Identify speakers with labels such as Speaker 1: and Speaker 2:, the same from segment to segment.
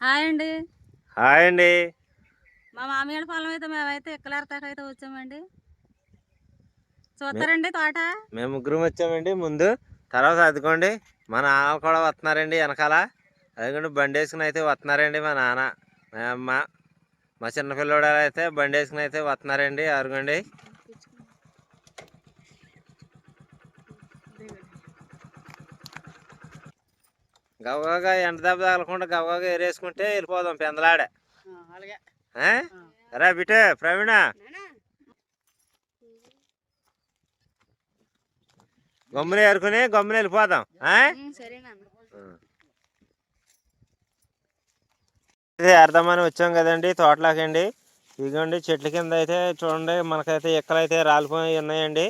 Speaker 1: Hi అండి.
Speaker 2: Hi అండి.
Speaker 1: మా మామిడి పొలం అయితే మేమైతే ఎక్కలేరతాక అయితే వచ్చామండి. చూస్తారండి తోట?
Speaker 2: మేము ముగ్గురం వచ్చామండి. ముందు తర్వాత అదిగోండి మా నాన్న కూడా వస్తున్నారండి వెనకాల. అదిగోండి బండి వేసుకుని అయితే వస్తున్నారండి మా నాన్న. మా అమ్మ మా చిన్నపిల్లడు అయితే బండి వేసుకుని అయితే వస్తున్నారండి. అరుగండి గవగా ఎండ దెబ్బ తగలకుండా గవగా ఏరేసుకుంటే వెళ్ళిపోదాం పెందలాడే? రా బిటే ప్రవీణ. గమ్మున ఏరుకుని గమ్మున వెళ్ళిపోదాం. అర్థమని వచ్చాం కదండి తోటలోకండి. ఇదిగోండి చెట్ల కింద అయితే చూడండి మనకైతే ఎక్కలు అయితే రాలిపోయి ఉన్నాయండి.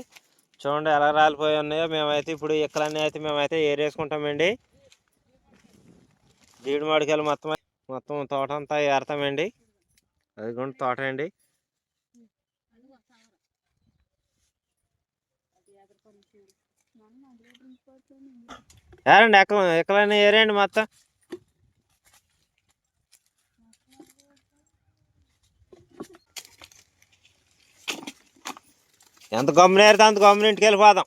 Speaker 2: చూడండి ఎలా రాలిపోయి ఉన్నాయో మేమైతే ఇప్పుడు ఎక్కలన్నీ అయితే మేమైతే ఏరేసుకుంటామండి. జీడి మామిడికాయలు మొత్తం మొత్తం తోట అంతా ఏరతామండి. కూడా తోట అండి. ఏరండి ఎక్కడ ఎక్కలన్నీ ఏరండి మొత్తం. ఎంత గమ్మున ఏరితే అంత గమ్మున ఇంటికి వెళ్ళిపోదాం.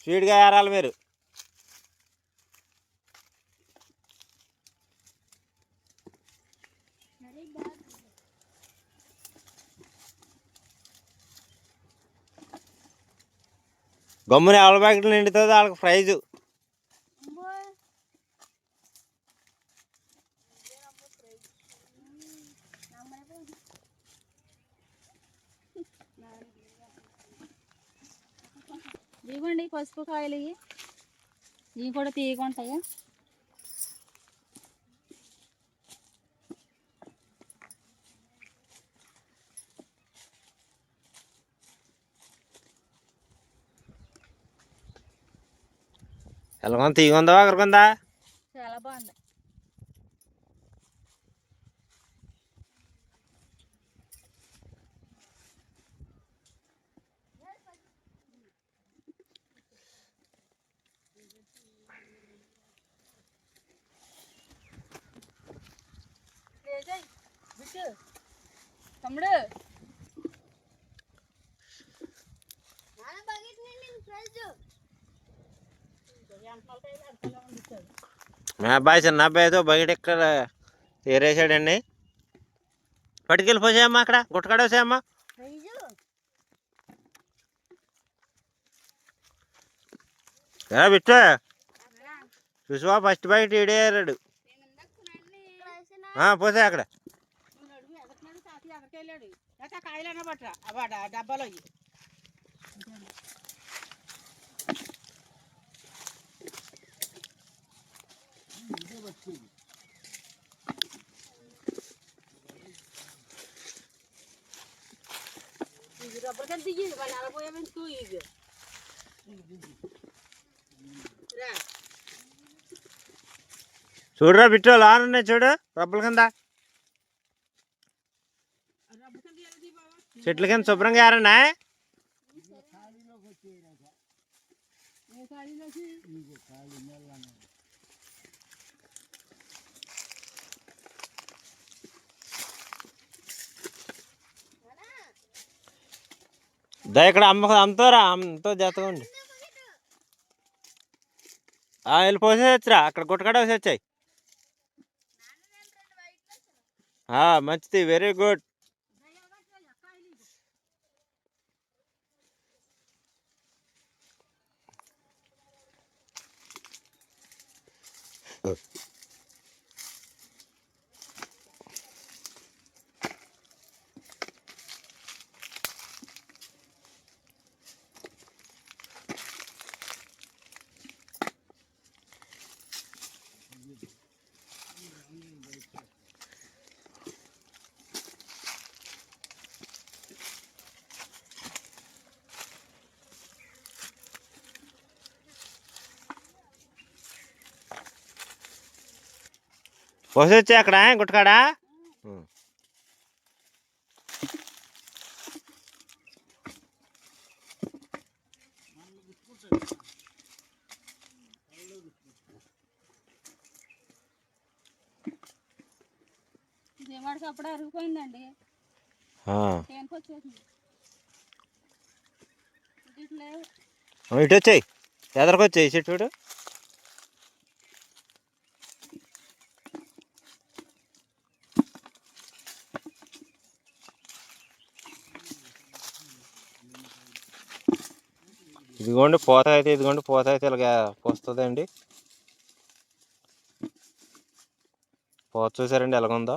Speaker 2: స్పీడ్గా ఏరాలి మీరు. గమ్మున ఎవరి ప్యాకెట్లు నిండుతుంది వాళ్ళకి ప్రైజు
Speaker 1: ఇవ్వండి పసుపు కాయలు ఇవి కూడా తీయకుంటాయా?
Speaker 2: ఎలాగొంద తీగుందా అక్కడికుందా
Speaker 1: చాలా బాగుంది తమ్ముడు
Speaker 2: మా అబ్బాయి చిన్న అబ్బాయి అయితే బయట ఇక్కడ ఏరేసాడండి పట్టుకెళ్ళిపోసాయమ్మా అక్కడ గుట్టకాడేసాయమ్మా ఎలా బిట్టు చూసావా ఫస్ట్ బయట ఏడేరాడు పోసే అక్కడ.
Speaker 1: డబ్బాలో రబ్బర్ దిగి వాళ్ళు అలపోయామెందుకు ఇది రా
Speaker 2: చూడురా బిట్టు లాన్ ఉన్నాయి చూడు. రబ్బల కింద. చెట్ల కింద శుభ్రంగా ఏరన్నా? దా ఇక్కడ అమ్మ అమ్ముతారా అమ్మతో జాతగా ఉండి. ఆ, వెళ్ళి పోసేయచ్చురా అక్కడ గుట్టకాడ వేసొచ్చాయి మంచిది వెరీ గుడ్ పోసొచ్చాయి అక్కడ గుట్టకాడా?
Speaker 1: అప్పుడే అరిగిపోయిందండి ఇటు
Speaker 2: వచ్చాయి. ఎదరికి వచ్చాయి చెట్టు ఇదిగోండి పూత అయితే ఇదిగోండి పూత అయితే ఇలాగ పోస్తుందండి. పూత చూసారండి ఎలాగుందో?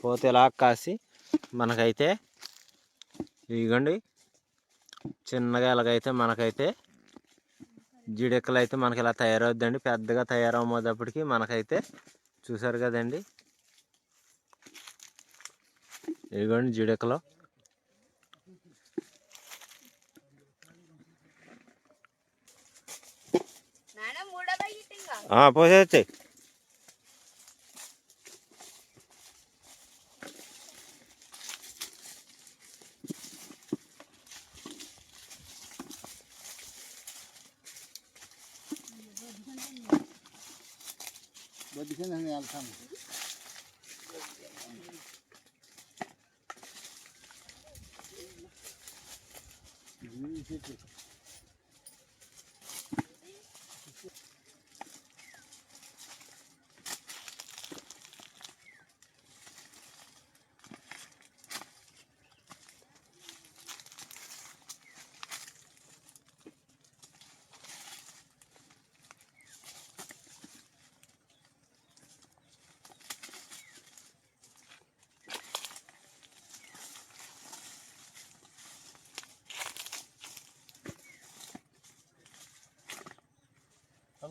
Speaker 2: పూత ఇలా కాసి మనకైతే ఇదిగోండి చిన్నగా ఎలాగైతే మనకైతే జిడెక్కలు అయితే మనకి ఇలా తయారవుద్దండి. పెద్దగా తయారవ్వమోదప్పటికి మనకైతే చూసారు కదండి. ఇదిగోండి జిడెక్కలు
Speaker 1: 啊
Speaker 2: 不
Speaker 3: 是这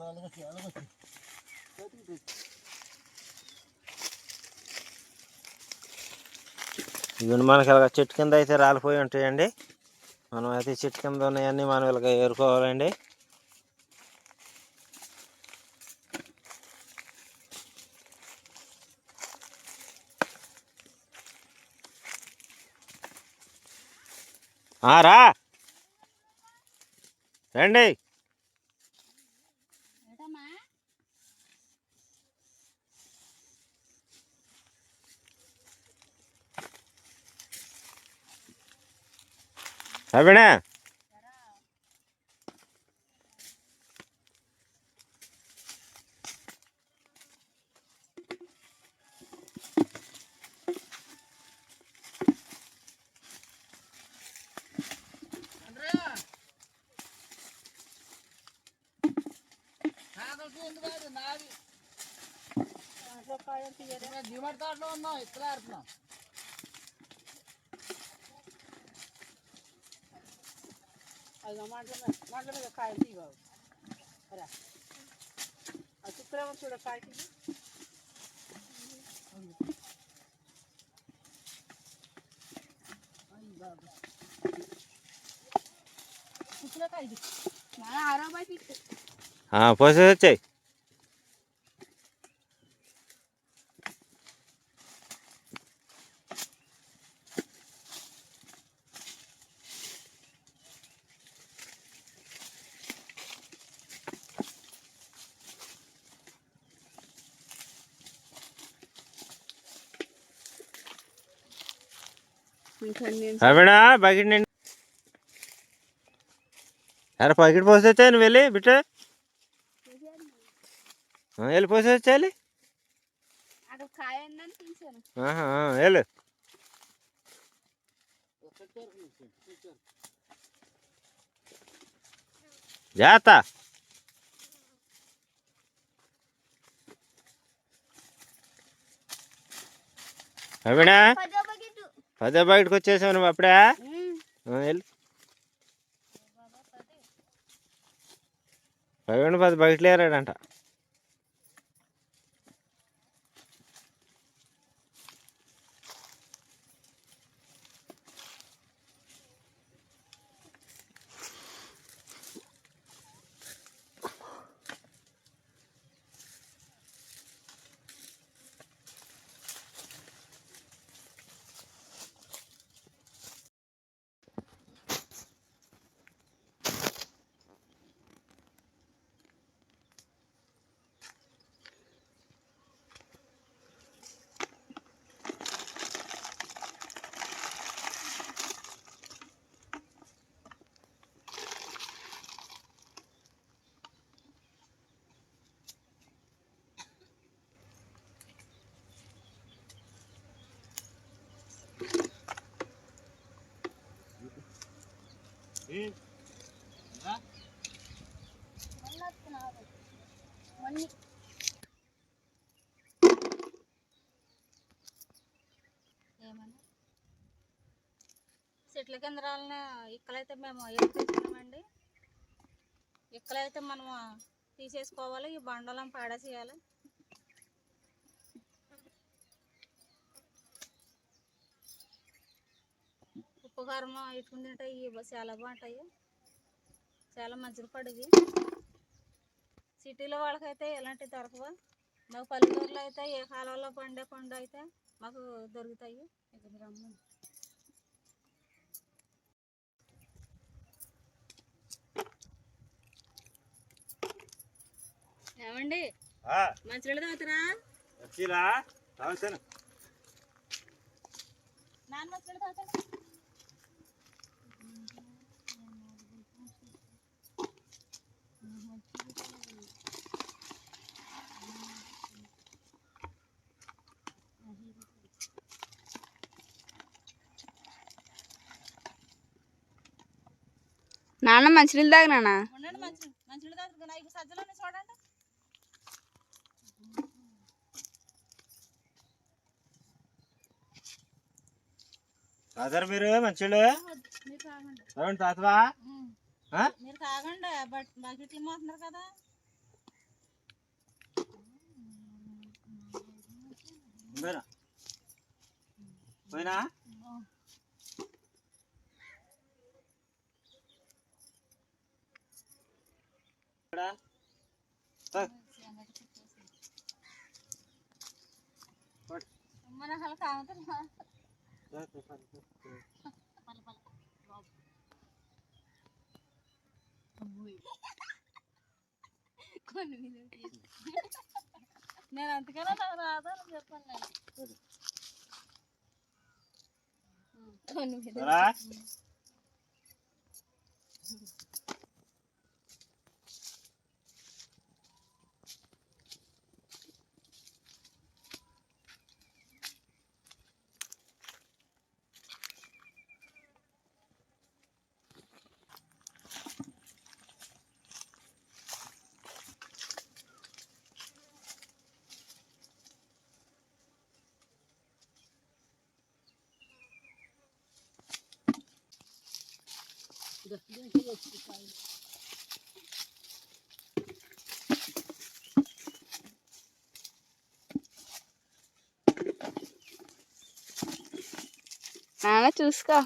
Speaker 3: అలాగే అలాగే
Speaker 2: ఇవన్నీ మనకి ఇలాగ చెట్టు కింద అయితే రాలిపోయి ఉంటాయండి. మనం అయితే చెట్టు కింద ఉన్నాయన్నీ మనం ఇలాగ ఏరుకోవాలండి. రా. రండి.
Speaker 1: ఏంటమ్మా
Speaker 2: రవిణ
Speaker 1: అది మాటల మాటల మీద కాయలు తీయబాబు రా ఆ శుక్రవారం చూడ కాయ తీయి. శుక్రకాయ ఇది మన ఆరో ప్యాకెట్
Speaker 2: పోసేసి వచ్చాయి రవిణ బకెట్ నిండి. అరే బకెట్ పోసేచ్చా నువ్వు వెళ్ళి బిట్ట. వెళ్ళి పోసేచ్చాలి వెళ్ళు. జాగ్రత్త. రవిణ పదే బయటకు వచ్చేసావు నువ్వు అప్పుడే? వెళ్ళి. వెళ్ళు పది బయట
Speaker 4: లేరాడంట చెట్ల కేంద్రాలను ఇక్కలైతే మేము ఎత్తుకున్నామండి ఇక్కలైతే మనం తీసేసుకోవాలి ఈ బండలం పాడేసేయాలి. ఉప్పు కారం ఉంటాయి ఇవి చాలా బాగుంటాయి. చాలా మంచిది పడివి. సిటీలో వాళ్ళకైతే ఎలాంటివి దొరకవు. మాకు పల్లెటూరులో అయితే ఏ కాలంలో పండే పండు అయితే మాకు దొరుకుతాయి. ఇక్కడ ఏమండి? మంచినీళ్ళు తాగుతారా?
Speaker 2: వచ్చిరా తాగుతాను
Speaker 4: నాన్న మంచినీళ్ళు తాగుతారా?
Speaker 5: నాన్న మంచినీళ్ళు తాగు నాన్న.
Speaker 4: మంచి
Speaker 2: తాగుతారు మీరు మంచిళ్ళు
Speaker 4: మీరు తాగండి
Speaker 2: తాగండి తాతవా?
Speaker 4: మీరు తాగండి బట్ బకెట్లు ఇమ్మంటున్నారు కదా.
Speaker 2: పోయినా పోయినా ఇక్కడ తాగు. పట్టు.
Speaker 4: మన అసలు తాగుతున్నా
Speaker 2: తాగు, తాగు, తాగు.
Speaker 4: కొన్ని నేను అంతకన్నా నాకు రాదని చెప్పాను నేను కొన్ని మీద
Speaker 2: రా.
Speaker 5: నాన్న చూసుకో.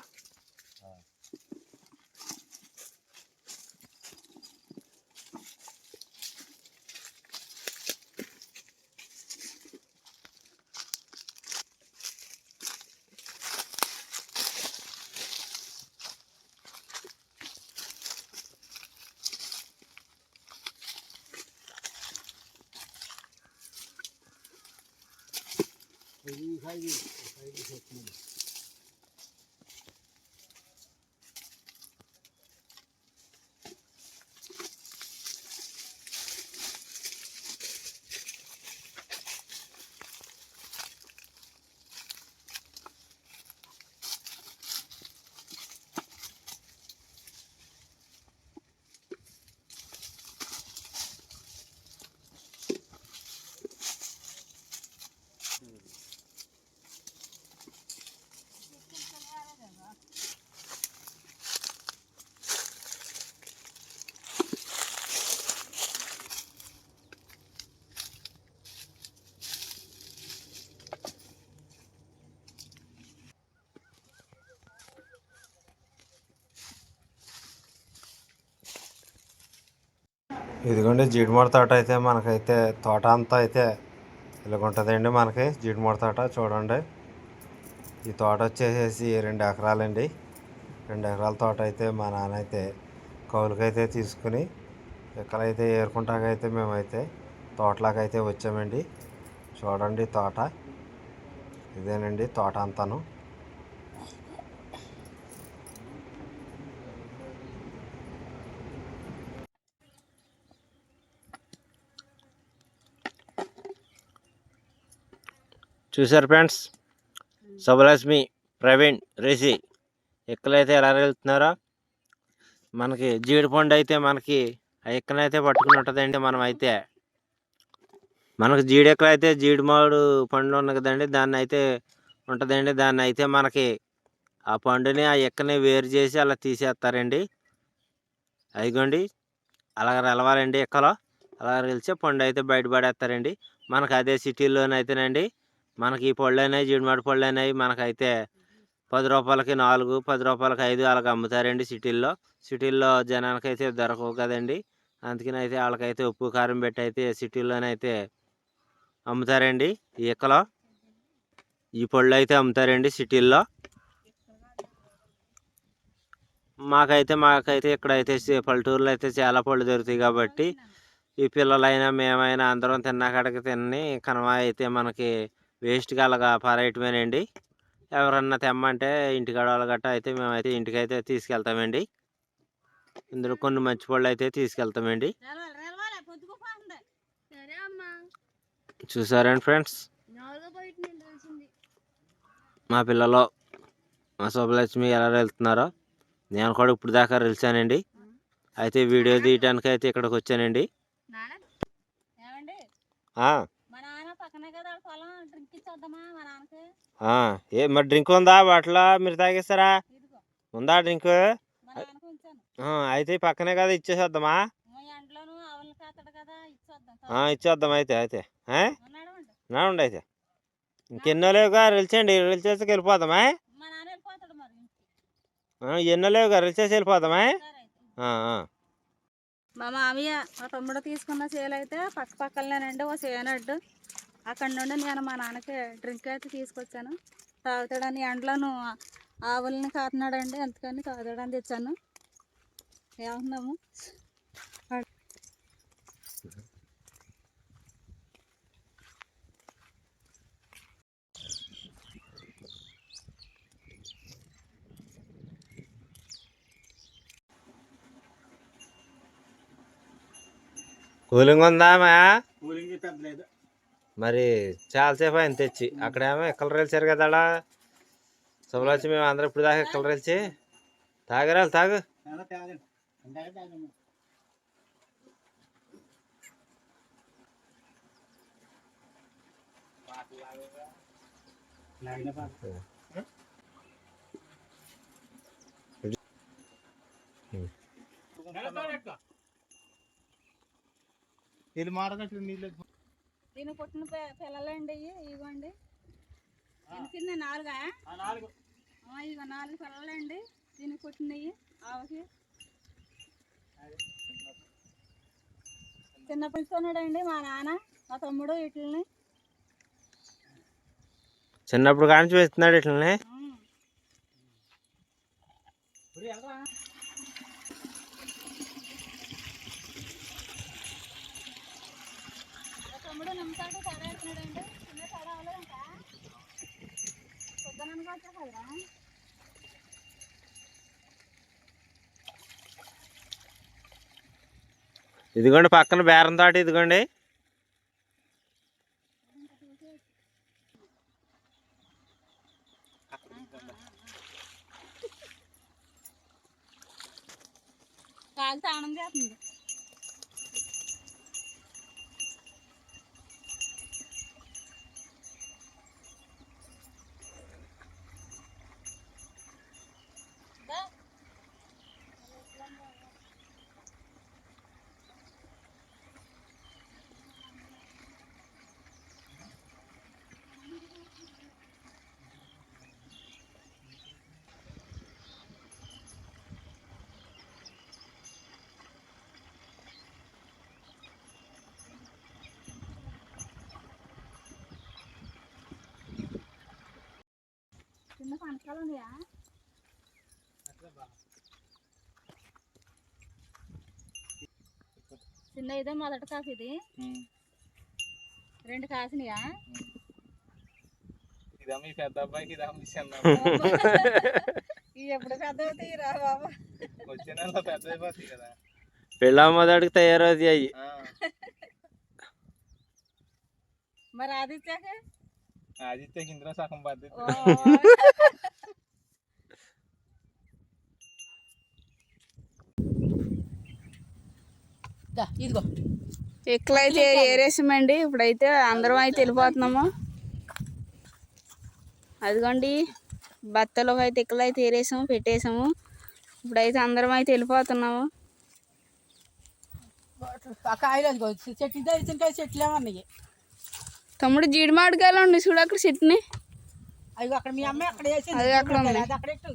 Speaker 2: ఇదిగోండి జీడిమూడ తోట అయితే మనకైతే తోట అంతా అయితే ఇలాగుంటుందండి మనకి. జీడిమూడ తోట చూడండి. ఈ తోట వచ్చేసేసి రెండు ఎకరాలండి. రెండు ఎకరాల తోట అయితే మా నాన్న అయితే కౌలుకైతే తీసుకుని ఇక్కడైతే ఏరుకుంటాకైతే మేమైతే తోటలాగైతే వచ్చామండి. చూడండి తోట. ఇదేనండి తోట అంతాను. చూసారు ఫ్రెండ్స్? శుభలక్ష్మి ప్రవీణ్ రిషి ఎక్కలైతే ఎలా వెళ్తున్నారో. మనకి జీడిపండు అయితే మనకి ఆ ఎక్కనైతే పట్టుకుని ఉంటుందండి మనం అయితే. మనకు జీడెక్కలు అయితే జీడి మామిడి పండు ఉంది కదండి దాన్ని అయితే ఉంటుందండి. దాన్ని అయితే మనకి ఆ పండుని ఆ ఎక్కని వేరు చేసి అలా తీసేస్తారండి. అయిగోండి అలా రెలవాలండి ఎక్కలో. అలా రెలిచే పండు అయితే బయటపడేస్తారండి మనకు అదే సిటీలోనైతేనండి మనకి ఈ పళ్ళు అనేవి జీడిమాడి పళ్ళు అనేవి మనకైతే పది రూపాయలకి నాలుగు పది రూపాయలకి ఐదు అలాగ అమ్ముతారండి సిటీల్లో. సిటీల్లో జనానికి అయితే దొరకవు కదండి. అందుకని అయితే వాళ్ళకైతే ఉప్పు కారం పెట్టి అయితే సిటీల్లోనైతే అమ్ముతారండి. ఈకలో ఈ పళ్ళు అయితే అమ్ముతారండి సిటీల్లో. మాకైతే మాకైతే ఇక్కడైతే పల్లెటూరులో అయితే చాలా పళ్ళు దొరుకుతాయి కాబట్టి ఈ పిల్లలైనా మేమైనా అందరం తిన్నాకాడికి తిని కనవ అయితే మనకి వేస్ట్గా అలాగా పారేయటమేనండి. ఎవరన్నా తెమ్మంటే ఇంటికాడ వాళ్ళ గట్ట అయితే మేమైతే ఇంటికైతే తీసుకెళ్తామండి. ఇందులో కొన్ని మంచి పళ్ళు అయితే తీసుకెళ్తామండి. చూసారండి ఫ్రెండ్స్? మా పిల్లలు మా శుభలక్ష్మి ఎలా వెళ్తున్నారో నేను కూడా ఇప్పుడు దాకా వెళ్తానండి అయితే వీడియో తీయడానికి అయితే ఇక్కడికి వచ్చానండి
Speaker 5: నాన్న
Speaker 4: ఏమండి
Speaker 2: ఆ,
Speaker 4: మా నాన్న పక్కనే కదా వాళ్ళ పొలం డ్రింక్ ఇచ్చేద్దామా మా నాన్నకి
Speaker 2: ఆ, ఏ మరి డ్రింక్ ఉందా? బాటిల్? మీరు తాగేస్తారా? ఉందా డ్రింక్? అయితే పక్కనే కదా ఇచ్చేసేద్దామా?
Speaker 4: కదా ఇచ్చేద్దాం
Speaker 2: అయితే అయితే ఆ?
Speaker 4: ఉన్నాడు అండి
Speaker 2: నాండి అయితే. ఇంకెన్నో లేవుగా రిల్చండి రిల్చేసి వెళ్ళిపోదామా ఎన్నో లేవుగా రిల్చేసి వెళ్ళిపోదామా.
Speaker 4: మా మామయ్య మా తమ్ముడు తీసుకున్న సేల్ అయితే పక్క పక్కనేనండి ఓ సేనడ్డు అక్కడ నుండి నేను మా నాన్నకి డ్రింక్ అయితే తీసుకొచ్చాను. తాగుతాడని ఎండలోను ఆవులని కాతున్నాడండి అందుకని తాగుతాడని తెచ్చాను. ఏమంటున్నాము
Speaker 2: కూలింగ్ ఉందా మా
Speaker 3: కూలింగ్ పెద్ద లేదు
Speaker 2: మరి చాలాసేపు ఆయన తెచ్చి. అక్కడేమో ఎక్కలు రేల్చారు కదా ఆడ? శుభలక్ష్మి మేము అందరూ ఇప్పుడు దాకా ఎక్కలు రేల్చి తాగరాలు తాగు
Speaker 3: చాలా ఇది మారగట్టు నీళ్ళు
Speaker 4: దీని పుట్టిన పిల్లలండి ఇవి. ఇవ్వండి. ఎన్ని నాలుగా?
Speaker 3: నాలుగు.
Speaker 4: ఆ, ఇగో నాలుగు పిల్లలండి. దీనికి పుట్టినవి ఆవుకి. చిన్న పిలుస్తున్నాడండి మా నాన్న మా తమ్ముడు వీటిని
Speaker 2: చిన్నప్పుడు కానించి వేస్తున్నాడు ఇట్లనే
Speaker 4: మా తమ్ముడు నిమ్మకాయలు తడాడుతున్నాడండి చిన్న తడ అవ్వలేదు ఇంకా పొద్దున వచ్చా కదరా
Speaker 2: ఇదిగోండి పక్కన బేరం తోట ఇదిగోండి.
Speaker 4: కాలు తాళం చేస్తుంది. చిన్న ఉన్నాయా చిన్న ఇదే మొదటి కాసు ఇది. రెండు కాసినాయా
Speaker 3: ఇదమ్మ పెద్ద అబ్బాయికి ఇదమ్మ ఈ చిన్న
Speaker 4: ఇవి ఎప్పుడు పెద్ద అవుతాయి రా బాబా.
Speaker 3: వచ్చే నెల పెద్ద అయిపోతాయి కదా.
Speaker 2: తయారవుతాయి
Speaker 4: మరి అది ఇచ్చాక?
Speaker 3: ఆదిత్య ఇందులో సగం
Speaker 1: ఇదిగో.
Speaker 4: ఏరేసామండి. ఇప్పుడైతే అందరం అయితే వెళ్ళిపోతున్నాము. అదిగోండి. బత్తలో అయితే అయితే ఏరేసాము పెట్టేసాము. ఇప్పుడైతే అందరం అయితే వెళ్ళిపోతున్నాము.
Speaker 1: కాయలు ఇతనికాయ చెట్లు ఏమన్నాయి
Speaker 4: తమ్ముడు జీడి మామిడికాయలు ఉండి చూడు అక్కడ చెట్టుని.
Speaker 1: అవి అక్కడ మీ అమ్మాయి అక్కడ వేసింది.
Speaker 4: అది అక్కడ ఉంది.
Speaker 1: అది అక్కడ ఎట్టు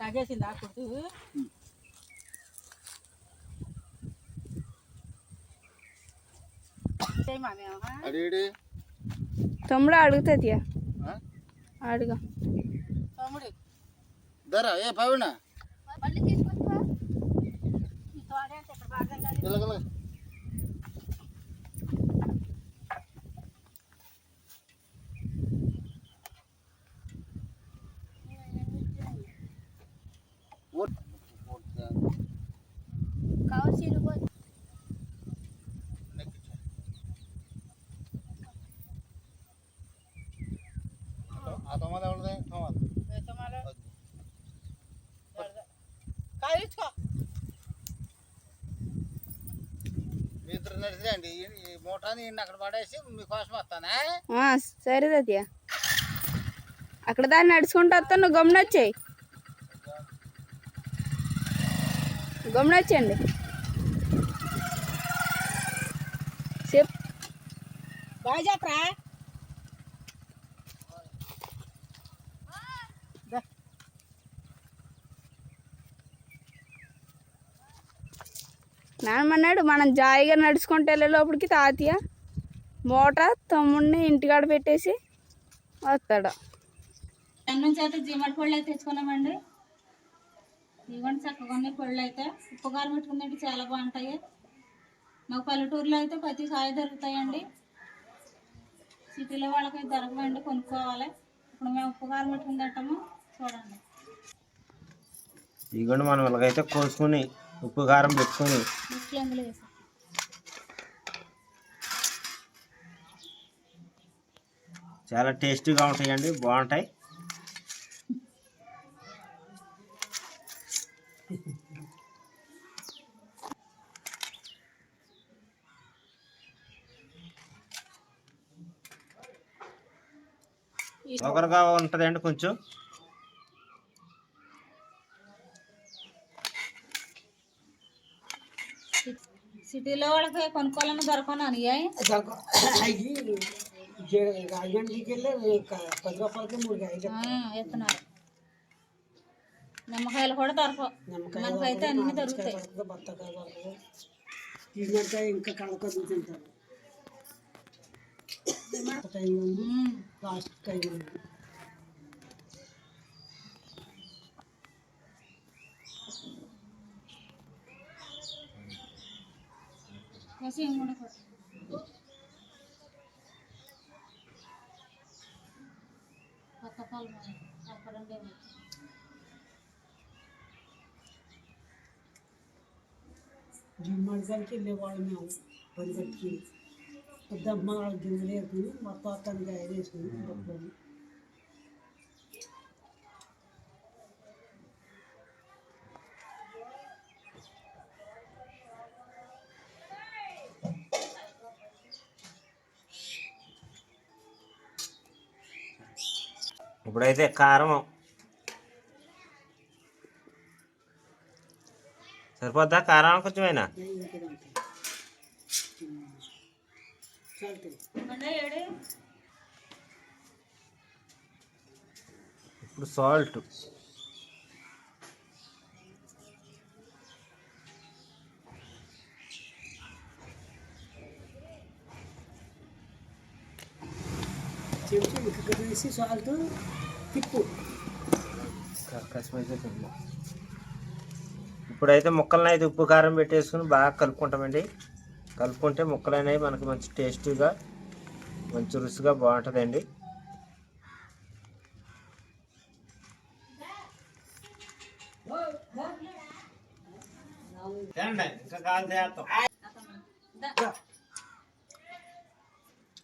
Speaker 1: తాగేసింది ఆ కొట్టు చేయమా మేము
Speaker 6: అడిగి
Speaker 4: తమ్ముడు అడుగుతుంది అడుగు.
Speaker 1: తమ్ముడు.
Speaker 6: ధర ఏ పవిన
Speaker 5: మళ్ళీ తీసుకొస్తా
Speaker 1: ఈ తోడేంటి ఇక్కడ బాగా కాదు.
Speaker 6: ఇలాగ
Speaker 5: కావచ్చు ఇరుగు
Speaker 6: ఆ తొమ్మిది ఎవరిది తొమ్మిది
Speaker 1: వేసమాలో. కాయలు ఇచ్చుకో
Speaker 6: మీ ఇద్దరు నడిచిరండి ఈ మూటాని ఈయన అక్కడ పడేసి మీకోసం వస్తానా
Speaker 4: ఆ, సరే తత్య అక్కడ దాన్ని నడుచుకుంటూ వస్తాను నువ్వు గమనొచ్చాయి గమనొచ్చండి
Speaker 1: చెప్పరా
Speaker 4: నాన్నమన్నాడు మనం జాయిగా నడుచుకుంటూ వెళ్ళే లోపలికి తాతయ్య. మూట తమ్ముడిని ఇంటికాడ పెట్టేసి వస్తాడు. నుంచి అయితే జీమటి పళ్ళు అయితే తెచ్చుకున్నామండి. ఇవ్వండి చక్కగా ఉన్నాయి పళ్ళు అయితే. ఉప్పు కారం పెట్టుకుందంటే చాలా బాగుంటాయి. మాకు పల్లెటూరులో అయితే ప్రతి కాయ దొరుకుతాయండి. సిటీలో వాళ్ళకైతే దొరకవండి కొనుక్కోవాలి. ఇప్పుడు మేము ఉప్పు కారం పెట్టుకుని తింటాము. చూడండి.
Speaker 2: ఇదిగోండి మనం ఇలాగైతే కోసుకుని ఉప్పు కారం పెట్టుకుని
Speaker 4: ముక్కలు అందులో వేసాం
Speaker 2: చాలా టేస్టీగా ఉంటాయండి. బాగుంటాయి. ఒకరుగా ఉంటుందండి కొంచెం.
Speaker 4: సిటీలో వాళ్ళకి కొనుక్కోవాలని దొరకను అని ఎత్తున్నారు నిమ్మకాయలు కూడా దొరకవు. మనకైతే అన్ని దొరుకుతాయి.
Speaker 1: ఇంకా కళ్ళకొద్దు తింటారు. లాస్ట్ టైం ఉంది
Speaker 4: వేసి ఇవి కూడా కొట్టు. కొత్త పాలు మరి. అక్కడ ఉండేవి.
Speaker 1: జిమ్మడికాయలకి వెళ్ళేవాళ్ళం మేము పని కట్టుకుని పెద్దమ్మ గిన్నెలు వేసుకుని మొత్తం అతను కాయ వేసుకుని పట్టుకొని.
Speaker 2: ఇప్పుడైతే కారం సరిపోద్దా? కారం కొంచెమైనా? ఇప్పుడు సాల్ట్
Speaker 1: చెంచా ఇక్కడ వేసి సాల్ట్ తిప్పు
Speaker 2: ఇప్పుడైతే ముక్కలను అయితే ఉప్పు కారం పెట్టేసుకుని బాగా కలుపుకుంటామండి కలుపుకుంటే ముక్కలు అనేవి మనకి మంచి టేస్టీగా మంచి రుచిగా బాగుంటుందండి.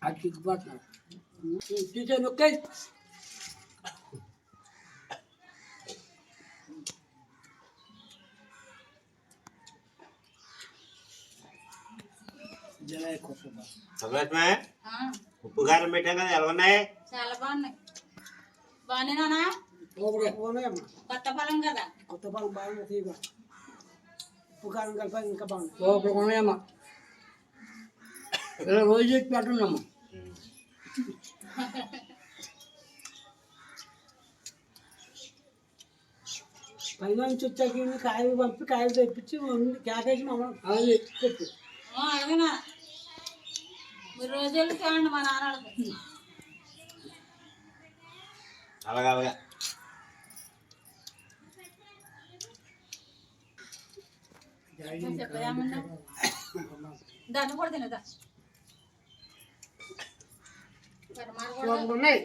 Speaker 1: అది తిగ్గుబాటున్నాడు చూసా నొక్కే
Speaker 2: సుబ్బలక్ష్మి ఉప్పు కారం పెట్టాం కదా ఎలా ఉన్నాయి
Speaker 4: చాలా బాగున్నాయి బాగున్నానా కొత్త పొలం కదా
Speaker 7: కొత్త పాలు బాగా తీగ ఉప్పు కారం కలిపి ఇంకా బాగుంది
Speaker 1: సూపర్ ఉన్నాయమ్మా ఇలా రోజు చేసి పెట్టున్నామ్మా
Speaker 7: పైన నుంచి వచ్చాక ఈయన కాయలు పంపి కాయలు తెప్పించి వండి కేకేసి మమ్మల్ని
Speaker 1: అది
Speaker 7: పెట్టు
Speaker 4: ఆ, అలాగేనా మీరు రోజు వెళ్ళి మా
Speaker 2: అలాగా అలాగా
Speaker 4: దాన్ని కూడా తినదా
Speaker 7: ఉన్నాయి.